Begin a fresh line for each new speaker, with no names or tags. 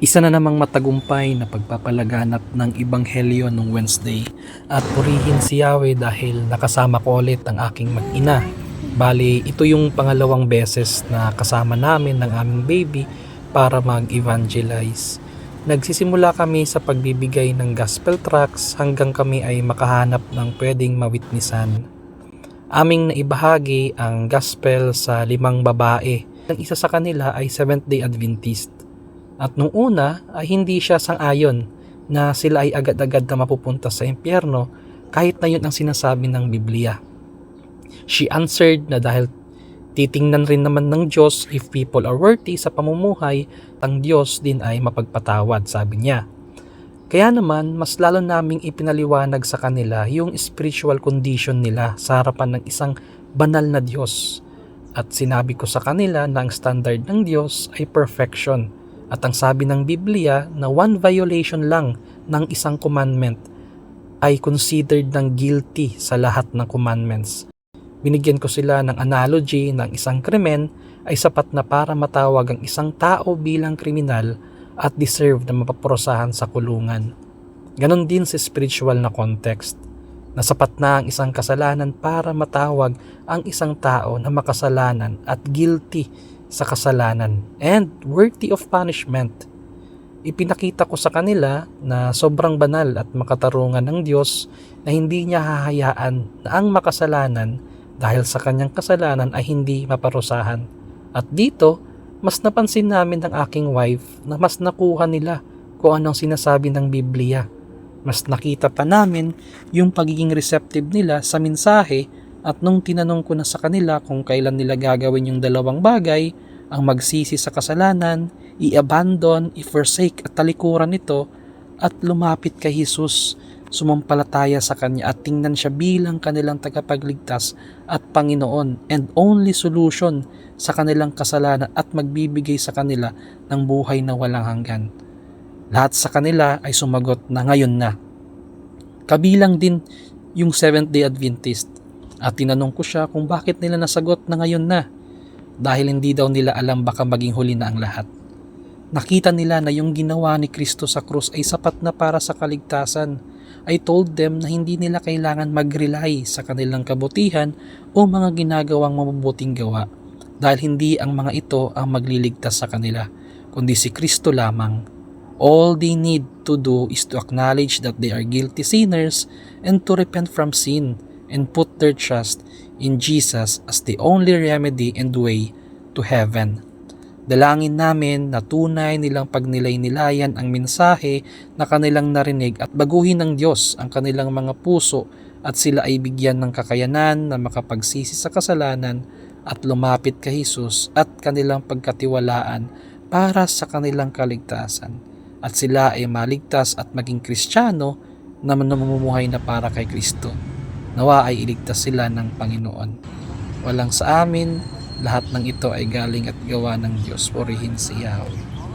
Isa na namang matagumpay na pagpapalaganap ng Ibanghelyo nung Wednesday at purihin si Yahweh dahil nakasama ko ulit ang aking mag-ina. Bali, ito yung pangalawang beses na kasama namin ng aming baby para mag-evangelize. Nagsisimula kami sa pagbibigay ng gospel tracts hanggang kami ay makahanap ng pwedeng mawitnisan. Aming naibahagi ang gospel sa limang babae. Ang isa sa kanila ay Seventh-day Adventist. At nung una ay hindi siya sang-ayon na sila ay agad-agad na mapupunta sa impyerno kahit na yun ang sinasabi ng Biblia. She answered na dahil titingnan rin naman ng Diyos if people are worthy sa pamumuhay, ang Diyos din ay mapagpatawad, sabi niya. Kaya naman, mas lalo naming ipinaliwanag sa kanila yung spiritual condition nila sa harapan ng isang banal na Diyos. At sinabi ko sa kanila na ang standard ng Diyos ay perfection. At ang sabi ng Biblia na one violation lang ng isang commandment ay considered ng guilty sa lahat ng commandments. Binigyan ko sila ng analogy ng isang krimen ay sapat na para matawag ang isang tao bilang kriminal at deserve na mapaprosahan sa kulungan. Ganon din sa spiritual na context na sapat na ang isang kasalanan para matawag ang isang tao na makasalanan at guilty sa kasalanan and worthy of punishment. Ipinakita ko sa kanila na sobrang banal at makatarungan ng Diyos na hindi niya hahayaan na ang makasalanan dahil sa kanyang kasalanan ay hindi maparusahan. At dito, mas napansin namin ng aking wife na mas nakuha nila kung anong sinasabi ng Biblia. Mas nakita pa namin yung pagiging receptive nila sa mensahe at nung tinanong ko na sa kanila kung kailan nila gagawin yung dalawang bagay, ang magsisi sa kasalanan, i-abandon, i-forsake at talikuran ito, at lumapit kay Jesus, sumampalataya sa Kanya at tingnan siya bilang kanilang tagapagligtas at Panginoon and only solution sa kanilang kasalanan at magbibigay sa kanila ng buhay na walang hanggan. Lahat sa kanila ay sumagot na ngayon na. Kabilang din yung Seventh-day Adventist at tinanong ko siya kung bakit nila nasagot na ngayon na dahil hindi daw nila alam baka maging huli na ang lahat. Nakita nila na yung ginawa ni Kristo sa krus ay sapat na para sa kaligtasan. I told them na hindi nila kailangan mag-rely sa kanilang kabutihan o mga ginagawang mabubuting gawa dahil hindi ang mga ito ang magliligtas sa kanila, kundi si Kristo lamang. All they need to do is to acknowledge that they are guilty sinners and to repent from sin and put their trust in Jesus as the only remedy and way to heaven. Dalangin namin na tunay nilang pagnilay-nilayan ang mensahe na kanilang narinig at baguhin ng Diyos ang kanilang mga puso at sila ay bigyan ng kakayanan na makapagsisi sa kasalanan at lumapit kay Jesus at kanilang pagkatiwalaan para sa kanilang kaligtasan. At sila ay maligtas at maging kristyano na namumuhay na para kay Kristo. Nawa ay iligtas sila ng Panginoon. Walang sa amin, lahat ng ito ay galing at gawa ng Diyos. Purihin si Yahweh.